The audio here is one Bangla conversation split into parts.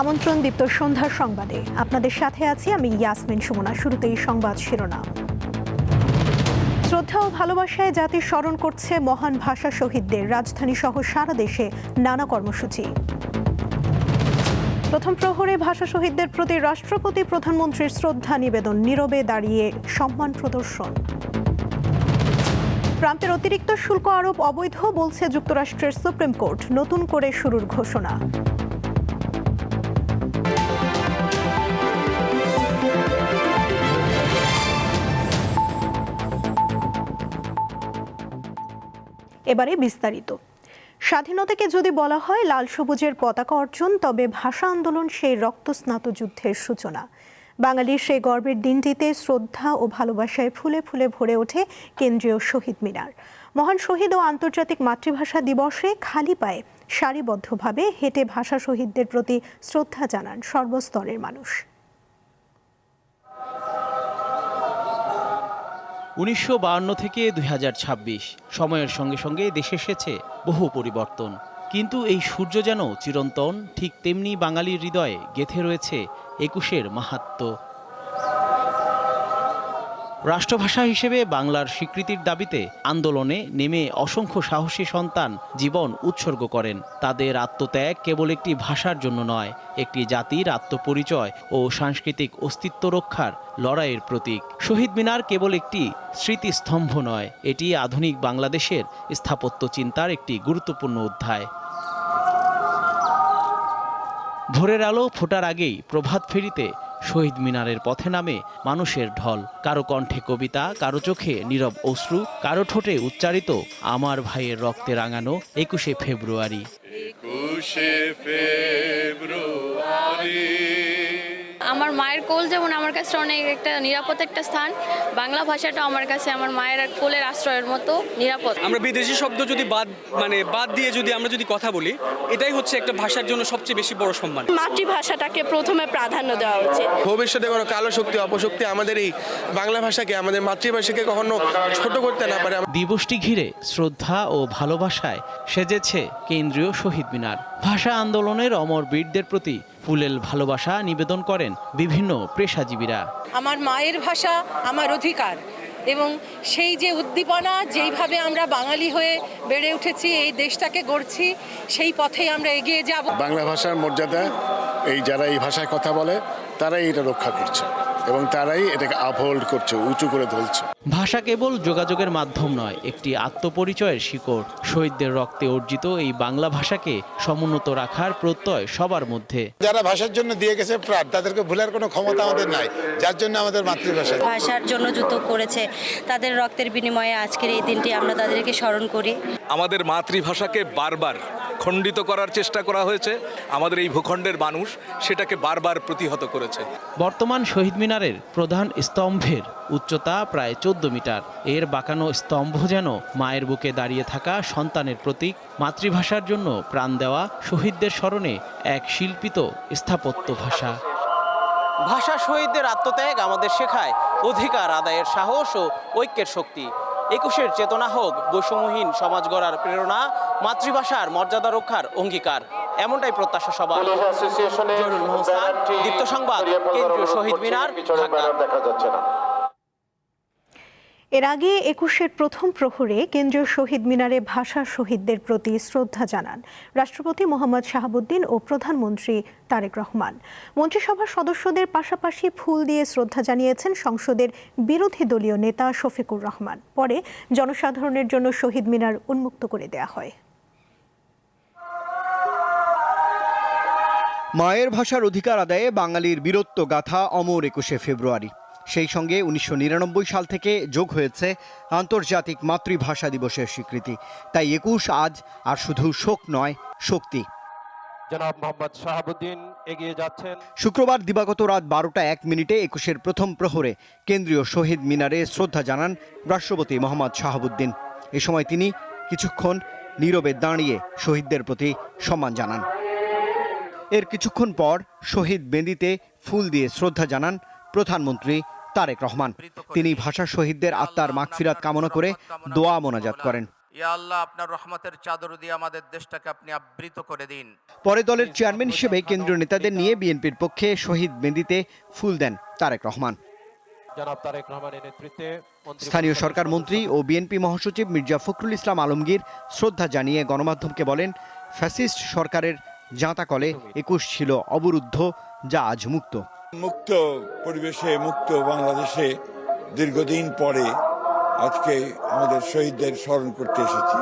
আমন্ত্রণ দীপ্ত সন্ধ্যার সংবাদে। আপনাদের সাথে আছি আমি ইয়াসমিন সুমনা। শুরুতেই সংবাদ শিরোনাম। শ্রদ্ধা ও ভালোবাসায় জাতি স্মরণ করছে মহান ভাষা শহীদদের। রাজধানী সহ সারা দেশে নানা কর্মসূচি। প্রথম প্রহরে ভাষা শহীদদের প্রতি রাষ্ট্রপতি, প্রধানমন্ত্রীর শ্রদ্ধা নিবেদন। নীরবে দাঁড়িয়ে সম্মান প্রদর্শন। ট্রাম্পের অতিরিক্ত শুল্ক আরোপ অবৈধ বলছে যুক্তরাষ্ট্রের সুপ্রিম কোর্ট। নতুন করে শুরুর ঘোষণা। এবারে বিস্তারিত। স্বাধীনতাকে যদি বলা হয়, লাল সবুজের পতাকা অর্জন, তবে ভাষা আন্দোলন সেই রক্তস্নাত যুদ্ধের সূচনা। বাঙালির সেই গর্বের দিনটিতে শ্রদ্ধা ও ভালোবাসায় ফুলে ফুলে ভরে ওঠে কেন্দ্রীয় শহীদ মিনার। মহান শহীদ ও আন্তর্জাতিক মাতৃভাষা দিবসে খালি পায়ে সারিবদ্ধভাবে হেঁটে ভাষা শহীদদের প্রতি শ্রদ্ধা জানান সর্বস্তরের মানুষ। উনিশশো থেকে দুই হাজার ছাব্বিশ সময়ের সঙ্গে সঙ্গে দেশে এসেছে বহু পরিবর্তন। কিন্তু এই সূর্য যেন চিরন্তন, ঠিক তেমনি বাঙালির হৃদয়ে গেথে রয়েছে একুশের মাহাত্ম্য রাষ্ট্রভাষা হিসেবে বাংলার স্বীকৃতির দাবিতে আন্দোলনে নেমে অসংখ্য সাহসী সন্তান জীবন উৎসর্গ করেন। তাদের আত্মত্যাগ কেবল একটি ভাষার জন্য নয়, একটি জাতির আত্মপরিচয় ও সাংস্কৃতিক অস্তিত্ব রক্ষার লড়াইয়ের প্রতীক। শহীদ মিনার কেবল একটি স্মৃতিস্তম্ভ নয়, এটি আধুনিক বাংলাদেশের স্থাপত্য চিন্তার একটি গুরুত্বপূর্ণ অধ্যায়। ভোরের আলো ফোটার আগেই প্রভাত ফেরিতে শহীদ মিনারের পথে নামে মানুষের ঢল। কারও কণ্ঠে কবিতা, কারও চোখে নীরব অশ্রু, কারও ঠোঁটে উচ্চারিত, আমার ভাইয়ের রক্তে রাঙানো একুশে ফেব্রুয়ারি। একুশে ফেব্রুয়ারি। আমার মায়ের কোল যেমন আমার কাছে অনেক একটা নিরাপদ একটা স্থান বাংলা ভাষাটা আমার কাছে আমার মায়ের কোলের আশ্রয়ের মতো নিরাপদ। আমরা বিদেশি শব্দ যদি বাদ মানে বাদ দিয়ে যদি আমরা যদি কথা বলি এটাই হচ্ছে একটা ভাষার জন্য সবচেয়ে বেশি বড় সম্মান। মাতৃভাষাটাকে প্রথমে প্রাধান্য দেওয়া উচিত। ভবিষ্যতে কোনো কালো শক্তি অপশক্তি আমাদের এই বাংলা ভাষাকে আমাদের মাতৃভাষাকে কখনো ছোট করতে না পারে। দিবসটি ঘিরে শ্রদ্ধা ও ভালোবাসায় সেজেছে কেন্দ্রীয় শহীদ মিনার। ভাষা আন্দোলনের অমর বীরদের প্রতি ফুলেল ভালোবাসা নিবেদন করেন বিভিন্ন পেশাজীবীরা। আমার মায়ের ভাষা আমার অধিকার এবং সেই যে উদ্দীপনা যেইভাবে আমরা বাঙালি হয়ে বেড়ে উঠেছি এই দেশটাকে গড়ছি সেই পথে আমরা এগিয়ে যাব। বাংলা ভাষার মর্যাদা এই যারা এই ভাষায় কথা বলে তারাই এটা রক্ষা করছে। এবং তারাই এটাকে আপহোল্ড করছে উঁচু করে ধরছে। ভাষা কেবল যোগাযোগের মাধ্যম নয় একটি আত্মপরিচয়ের শিকড়। শহীদদের রক্তে অর্জিত এই বাংলা ভাষাকে সমুন্নত রাখার প্রত্যয় সবার মধ্যে। যারা ভাষার জন্য দিয়ে গেছে প্রাণ তাদেরকে ভুলার কোনো ক্ষমতা আমাদের নাই যার জন্য আমাদের মাতৃভাষা। ভাষার জন্য যুদ্ধ করেছে তাদের রক্তের বিনিময়ে আজকের এই দিনটি আমরা তাদেরকে স্মরণ করি। আমাদের মাতৃভাষাকে বারবার খণ্ডিত করার চেষ্টা করা হয়েছে। আমাদের এই ভূখণ্ডের মানুষ সেটাকে বারবার প্রতিহত করেছে। বর্তমান শহীদ মিনারের প্রধান স্তম্ভের উচ্চতা প্রায় চোদ্দ মিটার। এর বাঁকানো স্তম্ভ যেন মায়ের বুকে দাঁড়িয়ে থাকা সন্তানের প্রতীক মাতৃভাষার জন্য প্রাণ দেওয়া শহীদদের স্মরণে এক শিল্পিত স্থাপত্য ভাষা। ভাষা শহীদদের আত্মত্যাগ আমাদের শেখায় অধিকার আদায়ের সাহস ও ঐক্যের শক্তি। একুশের চেতনা হোক বৈষম্যহীন সমাজ গড়ার প্রেরণা মাতৃভাষার মর্যাদা রক্ষার অঙ্গীকার। এমনটাই প্রত্যাশা সবার। জরুল মোহসান দীপ্ত সংবাদ কেন্দ্রীয় শহীদ মিনার ঢাকা। এর আগে একুশের প্রথম প্রহরে কেন্দ্রীয় শহীদ মিনারে ভাষা শহীদদের প্রতি শ্রদ্ধা জানান রাষ্ট্রপতি মোহাম্মদ শাহাবুদ্দিন ও প্রধানমন্ত্রী তারেক রহমান। মন্ত্রিসভার সদস্যদের পাশাপাশি ফুল দিয়ে শ্রদ্ধা জানিয়েছেন সংসদের বিরোধী দলীয় নেতা শফিকুর রহমান। পরে জনসাধারণের জন্য শহীদ মিনার উন্মুক্ত করে দেয়া হয়। মায়ের ভাষার অধিকার আদায়ে বাঙালির বীরত্ব গাথা অমর একুশে ফেব্রুয়ারি। সেই সঙ্গে উনিশশো নিরানব্বই সাল থেকে যোগ হয়েছে আন্তর্জাতিক মাতৃভাষা দিবসের স্বীকৃতি। তাই একুশ আজ আর শুধু শোক নয় শক্তি। জনাব মোহাম্মদ শাহাবুদ্দিন এগিয়ে যাচ্ছেন। শুক্রবার দিবাগত রাত বারোটা এক মিনিটে একুশের প্রথম প্রহরে কেন্দ্রীয় শহীদ মিনারে শ্রদ্ধা জানান রাষ্ট্রপতি মোহাম্মদ শাহাবুদ্দিন। এ সময় তিনি কিছুক্ষণ নীরবে দাঁড়িয়ে শহীদদের প্রতি সম্মান জানান। এর কিছুক্ষণ পর শহীদ বেদিতে ফুল দিয়ে শ্রদ্ধা জানান প্রধানমন্ত্রী তারেক রহমান। তিনি ভাষা শহীদদের আত্মার মাগফিরাত কামনা করে দোয়া মোনাজাত করেন। ইয়া আল্লাহ আপনার রহমতের চাদর দিয়ে আমাদের দেশটাকে আপনি আবৃত করে দিন। পরে দলের চেয়ারম্যান হিসেবে কেন্দ্রীয় নেতাদের নিয়ে বিএনপির পক্ষে শহীদ মেদিতে ফুল দেন তারেক রহমান। জনাব তারেক রহমানের নেতৃত্বে স্থানীয় সরকার মন্ত্রী ও বিএনপি মহাসচিব মির্জা ফখরুল ইসলাম আলমগীর শ্রদ্ধা জানিয়ে গণমাধ্যমকে বলেন ফ্যাসিস্ট সরকারের জাঁতাকলে একুশ ছিল অবরুদ্ধ যা আজ মুক্ত। মুক্ত পরিবেশে, মুক্ত বাংলাদেশে দীর্ঘদিন পরে আজকে আমাদের শহীদদের স্মরণ করতে এসেছি।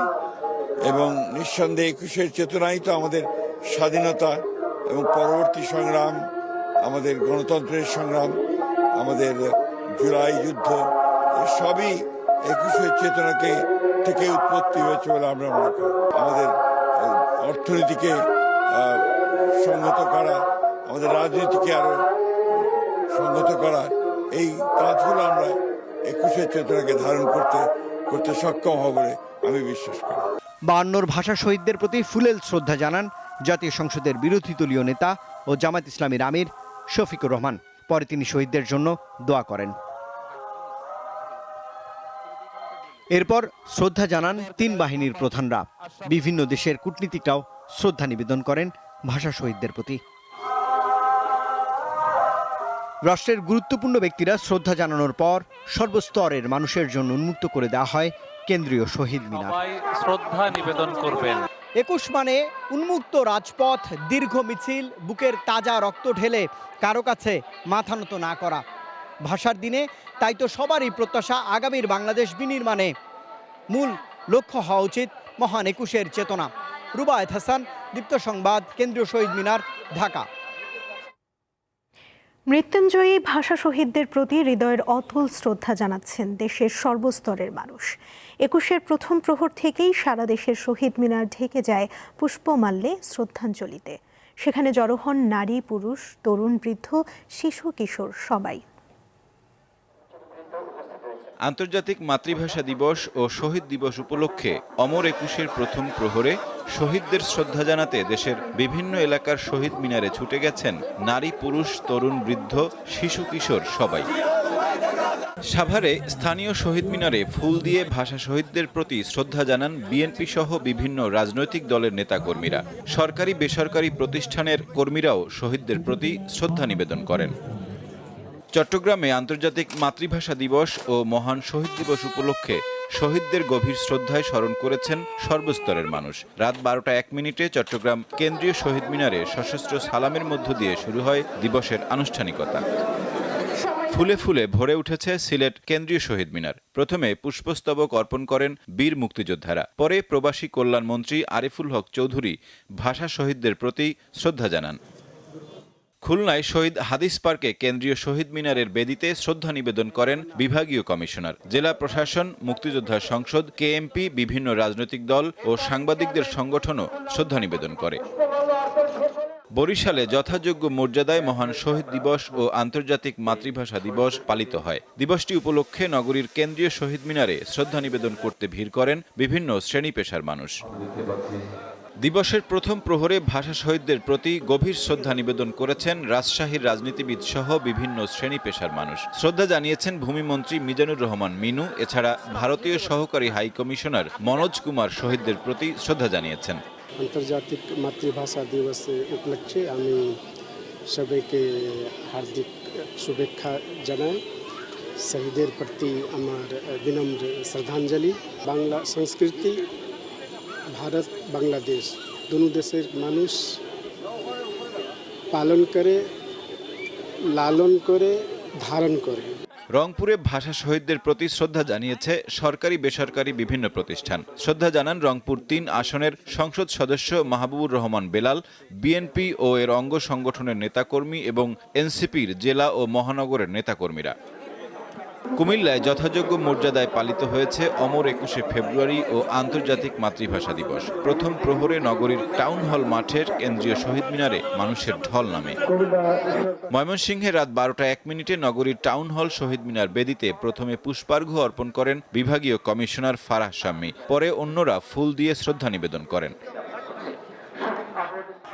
এবং নিঃসন্দেহে একুশের চেতনাই তো আমাদের স্বাধীনতা এবং পরবর্তী সংগ্রাম, আমাদের গণতন্ত্রের সংগ্রাম, আমাদের জুলাই যুদ্ধ সবই একুশের চেতনাকে থেকে উৎপত্তি হয়েছে বলে আমরা মনে করি। আমাদের অর্থনীতিকে সংহত করা, আমাদের রাজনীতিকে আরও সংগত করা এই কাজগুলো আমরা একুশের চেতনাকে ধারণ করতে করতে সক্ষম হব বলে আমি বিশ্বাস করি। বায়ান্নর ভাষা শহীদদের প্রতি ফুলেল শ্রদ্ধা জানান জাতীয় সংসদের বিরোধী দলীয় নেতা ও জামাত ইসলামীর আমির শফিকুর রহমান। পরে তিনি শহীদদের জন্য দোয়া করেন। এরপর শ্রদ্ধা জানান তিন বাহিনীর প্রধানরা। বিভিন্ন দেশের কূটনীতিকরাও শ্রদ্ধা নিবেদন করেন ভাষা শহীদদের প্রতি। রাষ্ট্রের গুরুত্বপূর্ণ ব্যক্তিরা শ্রদ্ধা জানানোর পর সর্বস্তরের মানুষের জন্য উন্মুক্ত করে দেওয়া হয় কেন্দ্রীয় শহীদ মিনার। শ্রদ্ধা নিবেদন করবেন। একুশ মানে উন্মুক্ত রাজপথ দীর্ঘ মিছিল বুকের তাজা রক্ত ঢেলে কারও কাছে মাথা নত না করা। ভাষার দিনে তাই তো সবারই প্রত্যাশা আগামীর বাংলাদেশ বিনির্মাণে। মূল লক্ষ্য হওয়া উচিত মহান একুশের চেতনা। রুবায়েত হাসান দীপ্ত সংবাদ কেন্দ্রীয় শহীদ মিনার ঢাকা। মৃত্যুঞ্জয়ী ভাষা শহীদদের প্রতি হৃদয়ের অতুল শ্রদ্ধা জানাচ্ছেন দেশের সর্বস্তরের মানুষ। একুশের প্রথম প্রহর থেকেই সারা দেশের শহীদ মিনার ঢেকে যায় পুষ্পমাল্যে শ্রদ্ধাঞ্জলিতে। সেখানে জড়ো হন নারী, পুরুষ, তরুণ, বৃদ্ধ, শিশু, কিশোর সবাই। আন্তর্জাতিক মাতৃভাষা দিবস ও শহীদ দিবস উপলক্ষে অমর একুশের প্রথম প্রহরে শহীদদের শ্রদ্ধা জানাতে দেশের বিভিন্ন এলাকার শহীদ মিনারে ছুটে গেছেন নারী, পুরুষ, তরুণ, বৃদ্ধ, শিশু, কিশোর সবাই। সাভারে স্থানীয় শহীদ মিনারে ফুল দিয়ে ভাষা শহীদদের প্রতি শ্রদ্ধা জানান বিএনপি সহ বিভিন্ন রাজনৈতিক দলের নেতাকর্মীরা। সরকারি, বেসরকারি প্রতিষ্ঠানের কর্মীরাও শহীদদের প্রতি শ্রদ্ধা নিবেদন করেন। চট্টগ্রামে আন্তর্জাতিক মাতৃভাষা দিবস ও মহান শহীদ দিবস উপলক্ষে শহীদদের গভীর শ্রদ্ধায় স্মরণ করেছেন সর্বস্তরের মানুষ। রাত বারোটা এক মিনিটে চট্টগ্রাম কেন্দ্রীয় শহীদ মিনারে সশস্ত্র সালামের মধ্য দিয়ে শুরু হয় দিবসের আনুষ্ঠানিকতা। ফুলে ফুলে ভরে উঠেছে সিলেট কেন্দ্রীয় শহীদ মিনার। প্রথমে পুষ্পস্তবক অর্পণ করেন বীর মুক্তিযোদ্ধারা। পরে প্রবাসী কল্যাণ মন্ত্রী আরিফুল হক চৌধুরী ভাষা শহীদদের প্রতি শ্রদ্ধা জানান। খুলনায় শহীদ হাদিস পার্কে কেন্দ্রীয় শহীদ মিনারের বেদিতে শ্রদ্ধা নিবেদন করেন বিভাগীয় কমিশনার। জেলা প্রশাসন, মুক্তিযোদ্ধা সংসদ, কেএমপি, বিভিন্ন রাজনৈতিক দল ও সাংবাদিকদের সংগঠনও শ্রদ্ধা নিবেদন করে। বরিশালে যথাযোগ্য মর্যাদায় মহান শহীদ দিবস ও আন্তর্জাতিক মাতৃভাষা দিবস পালিত হয়। দিবসটি উপলক্ষে নগরীর কেন্দ্রীয় শহীদ মিনারে শ্রদ্ধা নিবেদন করতে ভিড় করেন বিভিন্ন শ্রেণি পেশার মানুষ। দিবসের প্রথম প্রহরে ভাষা শহীদদের প্রতি গভীর শ্রদ্ধা নিবেদন করেছেন রাজশাহীর রাজনীতিবিদ সহ বিভিন্ন শ্রেণি পেশার মানুষ। শ্রদ্ধা জানিয়েছেন ভূমিমন্ত্রী মিজানুর রহমান মিনু, এছাড়া ভারতীয় সহকারী হাই কমিশনার মনোজ কুমার শহীদদের প্রতি শ্রদ্ধা জানিয়েছেন। আন্তর্জাতিক মাতৃভাষা দিবস উপলক্ষে আমি সবাইকে হার্দিক শুভেচ্ছা জানাই। শহীদের প্রতি আমার বিনম্র শ্রদ্ধাঞ্জলি। বাংলা সংস্কৃতি ভারত, বাংলাদেশ। দুনো দেশের মানুষ পালন করে, লালন করে, ধারণ করে। রংপুরে ভাষা শহীদদের প্রতি শ্রদ্ধা জানিয়েছে সরকারি, বেসরকারি বিভিন্ন প্রতিষ্ঠান। শ্রদ্ধা জানান রংপুর তিন আসনের সংসদ সদস্য মাহবুবুর রহমান বেলাল, বিএনপি ও এর অঙ্গ সংগঠনের নেতাকর্মী এবং এনসিপির জেলা ও মহানগরের নেতাকর্মীরা। কুমিল্লায় যথাযোগ্য মর্যাদায় পালিত হয়েছে অমর একুশে ফেব্রুয়ারি ও আন্তর্জাতিক মাতৃভাষা দিবস। প্রথম প্রহরে নগরীর টাউন হল মাঠের কেন্দ্রীয় শহীদ মিনারে মানুষের ঢল নামে। ময়মনসিংহে রাত বারোটা এক মিনিটে নগরীর টাউন হল শহীদ মিনার বেদিতে প্রথমে পুষ্পার্ঘ্য অর্পণ করেন বিভাগীয় কমিশনার ফারাহ শাম্মী পরে অন্যরা ফুল দিয়ে শ্রদ্ধা নিবেদন করেন।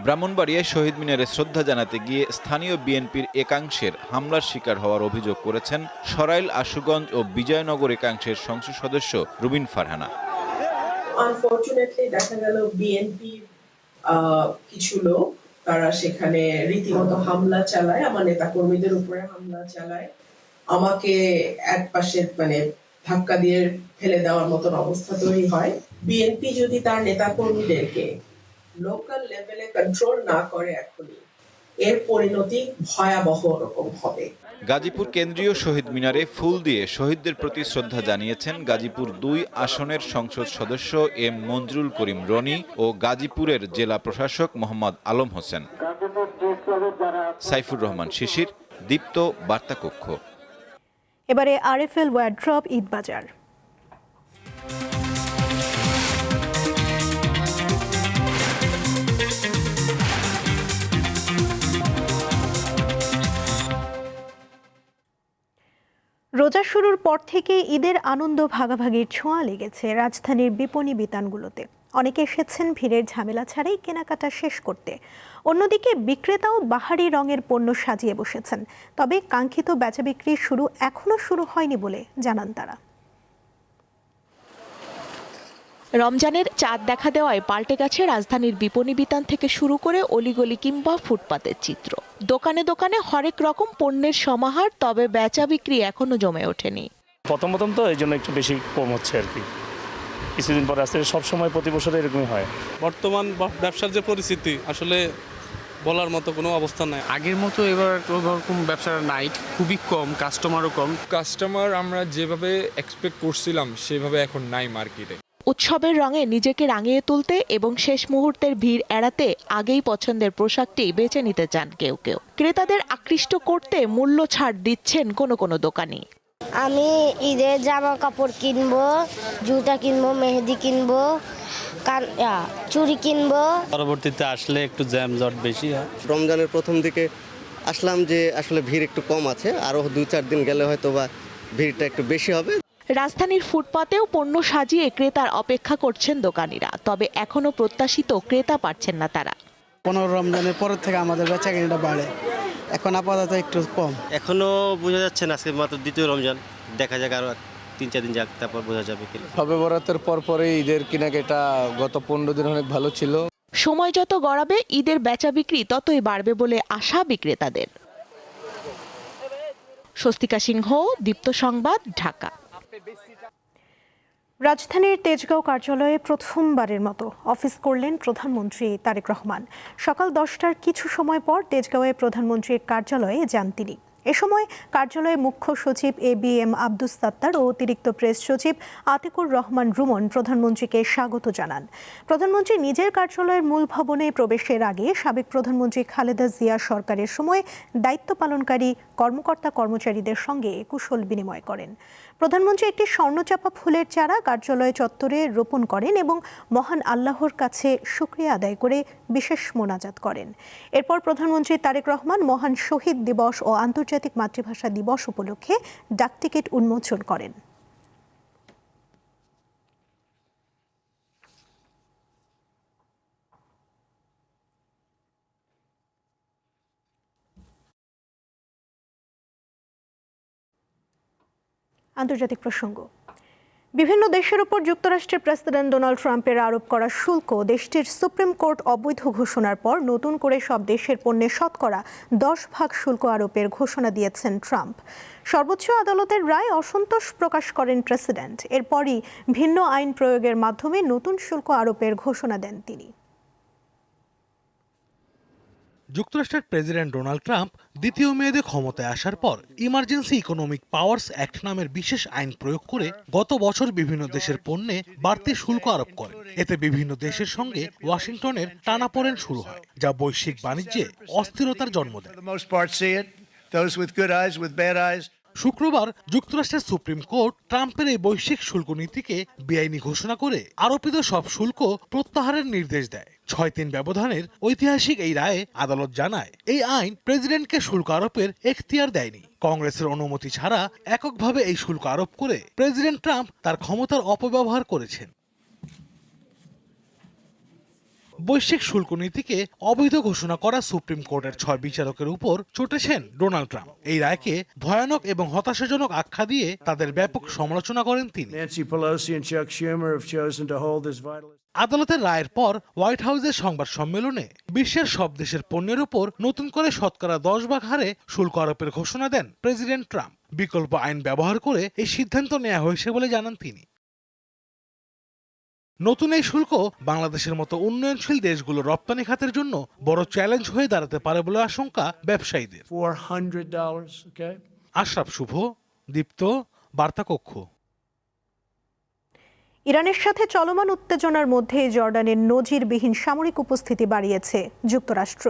ব্রাহ্মণবাড়িয়ায় শহীদ মিনারে শ্রদ্ধা জানাতে গিয়ে স্থানীয় বিএনপির একাংশের হামলার শিকার হওয়ার অভিযোগ করেছেন সরাইল আশুগঞ্জ ও বিজয়নগর একাংশের সংসদ সদস্য রুবিন ফারহানা। দেখা গেল বিএনপি কিছু লোক, তারা সেখানে হামলা চালায়। আমার নেতা কর্মীদের উপরে হামলা চালায়। আমাকে এক পাশে মানে ধাক্কা দিয়ে ফেলে দেওয়ার মতন অবস্থা তৈরি হয়। বিএনপি যদি তার নেতা কর্মীদেরকে লোকাল লেভেলে কন্ট্রোল না করে এখনই। এর পরিণতি ভয়াবহ রকম হবে। গাজীপুর কেন্দ্রীয় শহীদ মিনারে ফুল দিয়ে শহীদদের প্রতি শ্রদ্ধা জানিয়েছেন গাজীপুর দুই আসনের সংসদ সদস্য এম মঞ্জুরুল করিম রনি ও গাজীপুরের জেলা প্রশাসক মোহাম্মদ আলম হোসেন। সাইফুর রহমান শিশির দীপ্ত বার্তা কক্ষ এবারে আরএফএল ওয়ার্ড্রপ ঈদ রোজা শুরুর পর থেকে ঈদের আনন্দ ভাগাভাগির ছোঁয়া লেগেছে রাজধানীর বিপণী বিতানগুলোতে। অনেকে এসেছেন ভিড়ের ঝামেলা ছাড়াই কেনাকাটা শেষ করতে। অন্যদিকে বিক্রেতাও বাহারি রঙের পণ্য সাজিয়ে বসেছেন। তবে কাঙ্ক্ষিত বেচা বিক্রি শুরু এখনও শুরু হয়নি বলে জানান তারা। রমজানের চাঁদ দেখা দেওয়ায় পাল্টে গেছে রাজধানীর বিপণী বিতান থেকে শুরু করে অলিগলি কিংবা ফুটপাতের চিত্র। দোকানে দোকানে হরেক রকম পণ্যের সমাহার তবে বেচা বিক্রি এখনও জমে ওঠেনি। প্রথম প্রথম তো এই জন্য একটু বেশি কম হচ্ছে আর কি। কিছুদিন পর আসতে সব সময় প্রতি বছর এরকমই হয়। বর্তমান ব্যবসার যে পরিস্থিতি আসলে বলার মতো কোনো অবস্থা নাই। আগের মতো এবার ওরকম ব্যবসা নাই খুবই কম কাস্টমারও কম। কাস্টমার আমরা যেভাবে এক্সপেক্ট করছিলাম সেভাবে এখন নাই মার্কেটে উৎসবের রঙে নিজেকে রাঙিয়ে তুলতে এবং শেষ মুহূর্তের ভিড় এড়াতে আগেই পছন্দের পোশাকটি বেছে নিতে চান কেউ কেউ। ক্রেতাদের আকৃষ্ট করতে মূল্য ছাড় দিচ্ছেন কোনো কোনো দোকানি। আমি ঈদের জামা কাপড় কিনবো জুতা কিনবো মেহেদি কিনবো কান চুড়ি কিনবো। পরবর্তীতে আসলে একটু জ্যাম জট বেশি হয়। রমজানের প্রথম দিকে আসলাম যে আসলে ভিড় একটু কম আছে আরও দু চার দিন গেলে হয়তো বা ভিড়টা একটু বেশি হবে। রাজধানীর ফুটপাতেও পণ্য সাজিয়ে ক্রেতার অপেক্ষা করছেন দোকানিরা তবে এখনও প্রত্যাশিত ক্রেতা পাচ্ছেন না তারা। পনেরো রমজানের পরের থেকে আমাদের বেচা কিনাটা বাড়ে। এখন আপাতত একটু কম। এখনও বোঝা যাচ্ছে না আজকে মাত্র দ্বিতীয় রমজান। দেখা যাক আরও তিন চার দিন যাক তারপর বোঝা যাবে কি সবে বরাতের পর পরে ঈদের কেনাকাটা গত পনেরো দিন অনেক ভালো ছিল। সময় যত গড়াবে ঈদের বেচা বিক্রি ততই বাড়বে বলে আশা বিক্রেতাদের। স্বস্তিকা সিংহ দীপ্ত সংবাদ ঢাকা। রাজধানীর তেজগাঁও কার্যালয়ে প্রথমবারের মতো অফিস করলেন প্রধানমন্ত্রী তারেক রহমান। সকাল দশটার কিছু সময় পর তেজগাঁওয়ে প্রধানমন্ত্রীর কার্যালয়ে যান তিনি। এ সময় কার্যালয়ে মুখ্য সচিব A B M Abdus Sattar ও অতিরিক্ত প্রেস সচিব আতিকুর রহমান রুমন প্রধানমন্ত্রীকে স্বাগত জানান। প্রধানমন্ত্রী নিজের কার্যালয়ের মূল ভবনে প্রবেশের আগে সাবেক প্রধানমন্ত্রী খালেদা জিয়া সরকারের সময় দায়িত্ব পালনকারী কর্মকর্তা কর্মচারীদের সঙ্গে কুশল বিনিময় করেন। প্রধানমন্ত্রী একটি স্বর্ণচাপা ফুলের চারা কার্যালয় চত্বরে রোপণ করেন এবং মহান আল্লাহর কাছে শুক্রিয়া আদায় করে বিশেষ মোনাজাত করেন। এরপর প্রধানমন্ত্রী তারেক রহমান মহান শহীদ দিবস ও আন্তর্জাতিক মাতৃভাষা দিবস উপলক্ষে ডাকটিকিট উন্মোচন করেন। আন্তর্জাতিক প্রসঙ্গ। বিভিন্ন দেশের উপর যুক্তরাষ্ট্রের প্রেসিডেন্ট ডোনাল্ড ট্রাম্পের আরোপ করা শুল্ক, দেশটির সুপ্রিম কোর্ট অবৈধ ঘোষণার পর নতুন করে সব দেশের পণ্যে শতকরা দশ ভাগ শুল্ক আরোপের ঘোষণা দিয়েছেন ট্রাম্প। সর্বোচ্চ আদালতের রায় অসন্তোষ প্রকাশ করেন প্রেসিডেন্ট। এরপরই ভিন্ন আইন প্রয়োগের মাধ্যমে নতুন শুল্ক আরোপের ঘোষণা দেন তিনি। যুক্তরাষ্ট্রের প্রেসিডেন্ট ডোনাল্ড ট্রাম্প দ্বিতীয় মেয়াদে ক্ষমতায় আসার পর ইমার্জেন্সি ইকোনমিক পাওয়ার্স অ্যাক্ট নামের বিশেষ আইন প্রয়োগ করে গত বছর বিভিন্ন দেশের পণ্যে বাড়তি শুল্ক আরোপ করে এতে বিভিন্ন দেশের সঙ্গে ওয়াশিংটনের টানাপোড়েন শুরু হয়, যা বৈশ্বিক বাণিজ্যে অস্থিরতার জন্ম দেয়। শুক্রবার যুক্তরাষ্ট্রের সুপ্রিম কোর্ট ট্রাম্পের এই বৈশ্বিক শুল্ক নীতিকে বেআইনি ঘোষণা করে আরোপিত সব শুল্ক প্রত্যাহারের নির্দেশ দেয়। ছয় তিন ব্যবধানের ঐতিহাসিক এই রায়ে আদালত জানায়, এই আইন প্রেসিডেন্টকে শুল্ক আরোপের এখতিয়ার দেয়নি। কংগ্রেসের অনুমতি ছাড়া এককভাবে এই শুল্ক আরোপ করে প্রেসিডেন্ট ট্রাম্প তার ক্ষমতার অপব্যবহার করেছেন। বৈশ্বিক শুল্ক নীতিকে অবৈধ ঘোষণা করা সুপ্রিম কোর্টের ছয় বিচারকের উপর চটেছেন ডোনাল্ড ট্রাম্প। এই রায়কে ভয়ানক এবং হতাশাজনক আখ্যা দিয়ে তাদের ব্যাপক সমালোচনা করেন তিনি. আদালতের রায়ের পর হোয়াইট হাউসের সংবাদ সম্মেলনে বিশ্বের সব দেশের পণ্যের উপর নতুন করে শতকরা দশ ভাগ হারে শুল্ক আরোপের ঘোষণা দেন প্রেসিডেন্ট ট্রাম্প। বিকল্প আইন ব্যবহার করে এই সিদ্ধান্ত নেওয়া হয়েছে বলে জানান তিনি। নতুন এই শুল্ক বাংলাদেশের মতো উন্নয়নশীল দেশগুলো রপ্তানি খাতের জন্য বড় চ্যালেঞ্জ হয়ে দাঁড়াতে পারে বলে আশঙ্কা ব্যবসায়ীদের। $400, okay? আশরাফ শুভ দীপ্ত বার্তা কক্ষ। ইরানের সাথে চলমান উত্তেজনার মধ্যে জর্ডানের নজিরবিহীন সামরিক উপস্থিতি বাড়িয়েছে যুক্তরাষ্ট্র।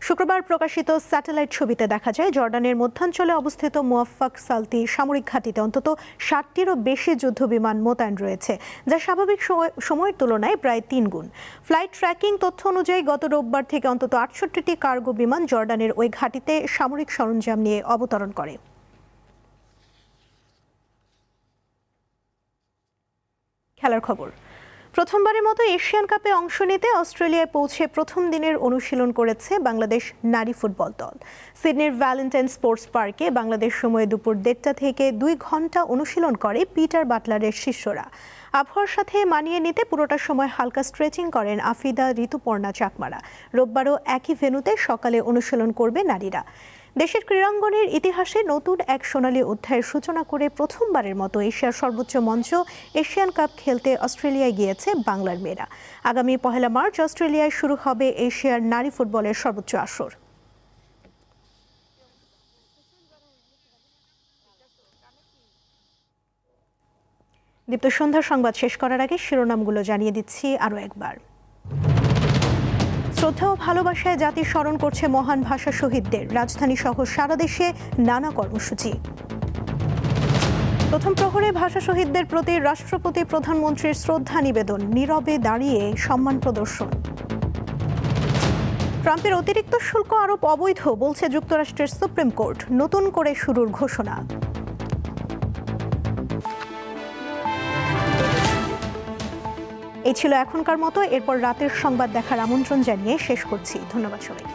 শুক্রবার প্রকাশিত স্যাটেলাইট ছবিতে দেখা যায়, জর্ডানের মধ্যাঞ্চলে অবস্থিত মুয়াফাক সালতি সামরিক ঘাঁটিতে অন্তত ষাটটিরও বেশি যুদ্ধবিমান মোতায়েন রয়েছে, যা স্বাভাবিক সময়- সময়ের তুলনায় প্রায় তিন গুণ। ফ্লাইট ট্র্যাকিং তথ্য অনুযায়ী গত রোববার থেকে অন্তত আটষট্টিটি কার্গো বিমান জর্ডানের ওই ঘাঁটিতে সামরিক সরঞ্জাম নিয়ে অবতরণ করে। খেলার খবর। প্রথমবারের মতো এশিয়ান কাপে অংশ নিতে অস্ট্রেলিয়ায় পৌঁছে প্রথম দিনের অনুশীলন করেছে বাংলাদেশ নারী ফুটবল দল। সিডনির ভ্যালেন্টাইন স্পোর্টস পার্কে বাংলাদেশ সময়ে দুপুর দেড়টা থেকে দুই ঘণ্টা অনুশীলন করে পিটার বাটলারের শিষ্যরা। আবহাওয়ার সাথে মানিয়ে নিতে পুরোটা সময় হালকা স্ট্রেচিং করেন আফিদা ঋতুপর্ণা চাকমারা। রোববারও একই ভেনুতে সকালে অনুশীলন করবে নারীরা। দেশের ক্রীড়াঙ্গনের ইতিহাসে নতুন এক সোনালী অধ্যায়ের সূচনা করে প্রথমবারের মতো এশিয়ার সর্বোচ্চ মঞ্চ এশিয়ান কাপ খেলতে অস্ট্রেলিয়ায় গিয়েছে বাংলার মেয়েরা। আগামী পহেলা মার্চ অস্ট্রেলিয়ায় শুরু হবে এশিয়ার নারী ফুটবলের সর্বোচ্চ আসর। দীপ্ত সন্ধ্যা সংবাদ শেষ করার আগে শিরোনামগুলো জানিয়ে দিচ্ছি আরও একবার। শ্রদ্ধা ও ভালোবাসায় জাতি স্মরণ করছে মহান ভাষা শহীদদের। রাজধানী সহ সারা দেশে নানা কর্মসূচি। প্রথম প্রহরে ভাষা শহীদদের প্রতি রাষ্ট্রপতি, প্রধানমন্ত্রীর শ্রদ্ধা নিবেদন, নীরবে দাঁড়িয়ে সম্মান প্রদর্শন। ট্রাম্পের অতিরিক্ত শুল্ক আরোপ অবৈধ, বলছে যুক্তরাষ্ট্রের সুপ্রিম কোর্ট। নতুন করে শুরুর ঘোষণা। এই ছিল এখনকার মতো। এরপর রাতের সংবাদ দেখার আমন্ত্রণ জানিয়ে শেষ করছি। ধন্যবাদ সবাই